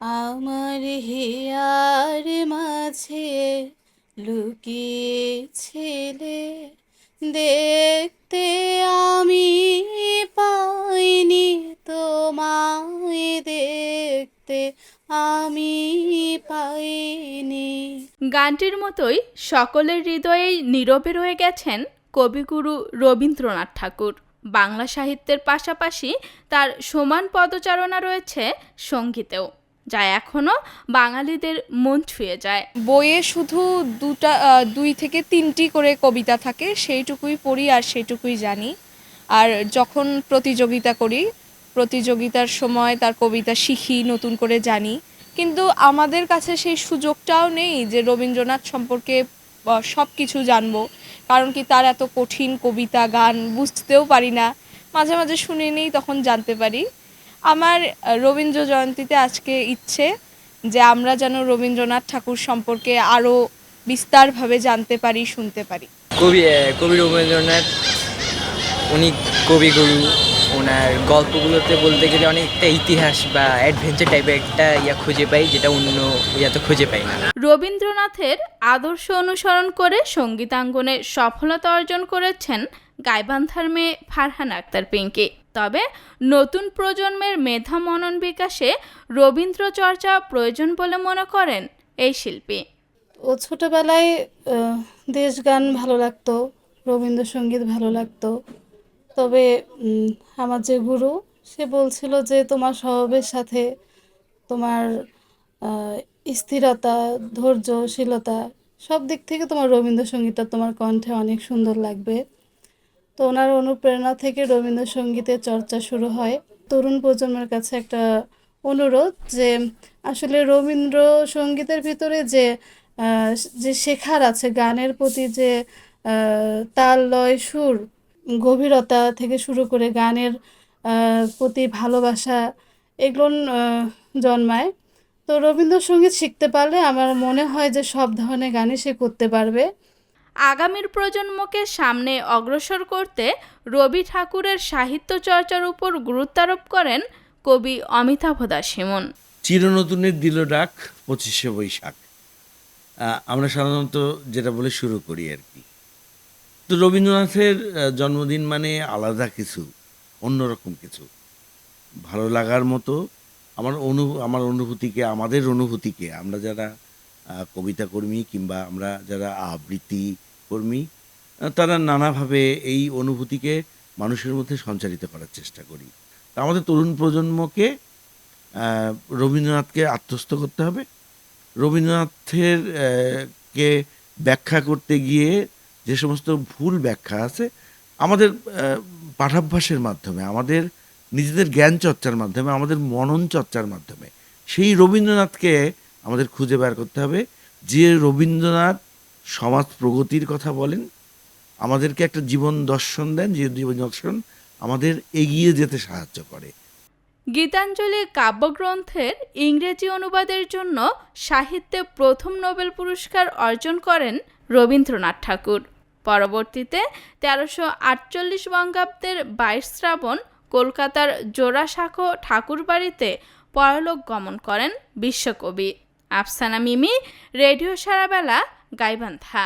আমার হিয়ার মাঝে লুকিয়ে ছেলে দেখতে আমি পাইনি তোমায়, দেখতে আমি পাইনি। গানটির মতোই সকলের হৃদয়েই নীরবে রয়ে গেছেন কবিগুরু রবীন্দ্রনাথ ঠাকুর। বাংলা সাহিত্যের পাশাপাশি তার সমান পদচারণা রয়েছে সঙ্গীতেও। যা এখনও বাঙালিদের মন ছুঁয়ে যায়। বইয়ে শুধু দুটা দুই থেকে তিনটি করে কবিতা থাকে, সেইটুকুই পড়ি আর সেইটুকুই জানি। আর যখন প্রতিযোগিতা করি, প্রতিযোগিতার সময় তার কবিতা শিখি, নতুন করে জানি। কিন্তু আমাদের কাছে সেই সুযোগটাও নেই যে রবীন্দ্রনাথ সম্পর্কে সব কিছু জানব। কারণ কি তার এত কঠিন কবিতা, গান বুঝতেও পারি না। মাঝে মাঝে শুনে নিই, তখন জানতে পারি। আমার রবীন্দ্র জয়ন্তীতে আজকে ইচ্ছে যে আমরা যেন রবীন্দ্রনাথ ঠাকুর সম্পর্কে আরও বিস্তারভাবে জানতে পারি শুনতে পারি। কবি কবি রবীন্দ্রনাথ উনি কবিগুরু ওনার গল্পগুলোতে বলতে গেলে অনেকটা ইতিহাস বা অ্যাডভেঞ্চার টাইপের একটা ইয়া খুঁজে পাই যেটা অন্য ইয়াতে খুঁজে পাই না। রবীন্দ্রনাথের আদর্শ অনুসরণ করে সঙ্গীতাঙ্গনে সফলতা অর্জন করেছেন গাইবান্ধার মেয়ে ফারহান আক্তার পিঙ্কি। তবে নতুন প্রজন্মের মেধা মনন বিকাশে রবীন্দ্র চর্চা প্রয়োজন বলে মনে করেন এই শিল্পী। ও ছোটোবেলায় দেশ গান ভালো লাগতো, রবীন্দ্রসঙ্গীত ভালো লাগতো। তবে আমার যে গুরু, সে বলছিল যে তোমার স্বভাবের সাথে তোমার স্থিরতা, ধৈর্যশীলতা, সব দিক থেকে তোমার রবীন্দ্রসঙ্গীতটা তোমার কণ্ঠে অনেক সুন্দর লাগবে। তো ওনার অনুপ্রেরণা থেকে রবীন্দ্রসঙ্গীতের চর্চা শুরু হয়। তরুণ প্রজন্মের কাছে একটা অনুরোধ যে, আসলে রবীন্দ্রসঙ্গীতের ভিতরে যে যে শেখার আছে, গানের প্রতি যে তাল, লয়, সুর, গভীরতা থেকে শুরু করে গানের প্রতি ভালোবাসা এগুলো জন্মায়। তো রবীন্দ্রসঙ্গীত শিখতে পারলে আমার মনে হয় যে সব ধরনের গানই সে করতে পারবে। আগামীর প্রজন্মকে সামনে অগ্রসর করতে রবি ঠাকুরের সাহিত্য চর্চার উপর গুরুত্বারোপ করেন কবি অমিতাভ দাস হিমন। চিরনতুনের দিল ডাক পঁচিশে বৈশাখ। আমরা সাধারণত যেটা বলে শুরু করি আর কি। তো রবীন্দ্রনাথের জন্মদিন মানে আলাদা কিছু, অন্যরকম কিছু। ভালো লাগার মতো আমার অনু, আমার অনুভূতিকে, আমাদের অনুভূতিকে আমরা যারা কবিতা কর্মী কিংবা আমরা যারা আবৃত্তি কর্মী তারা নানাভাবে এই অনুভূতিকে মানুষের মধ্যে সঞ্চারিত করার চেষ্টা করি। তা আমাদের তরুণ প্রজন্মকে রবীন্দ্রনাথকে আত্মস্থ করতে হবে। রবীন্দ্রনাথের কে ব্যাখ্যা করতে গিয়ে যে সমস্ত ভুল ব্যাখ্যা আছে, আমাদের পাঠাভ্যাসের মাধ্যমে, আমাদের নিজেদের জ্ঞান চর্চার মাধ্যমে, আমাদের মনন চর্চার মাধ্যমে, সেই রবীন্দ্রনাথকে আমাদের খুঁজে বের করতে হবে। যে রবীন্দ্রনাথ সমাজ প্রগতির কথা বলেন, আমাদেরকে একটা জীবন দর্শন দেন, যে জীবন দর্শন আমাদের এগিয়ে যেতে সাহায্য করে। গীতাঞ্জলি কাব্যগ্রন্থের ইংরেজি অনুবাদের জন্য সাহিত্যে প্রথম নোবেল পুরস্কার অর্জন করেন রবীন্দ্রনাথ ঠাকুর। পরবর্তীতে তেরোশো আটচল্লিশ বঙ্গাব্দের বাইশ শ্রাবণ কলকাতার জোড়াসাঁকো ঠাকুরবাড়িতে পরলোক গমন করেন বিশ্বকবি। আফসানা মিমি রেডিও সারাবেলা গাইবান্ধা।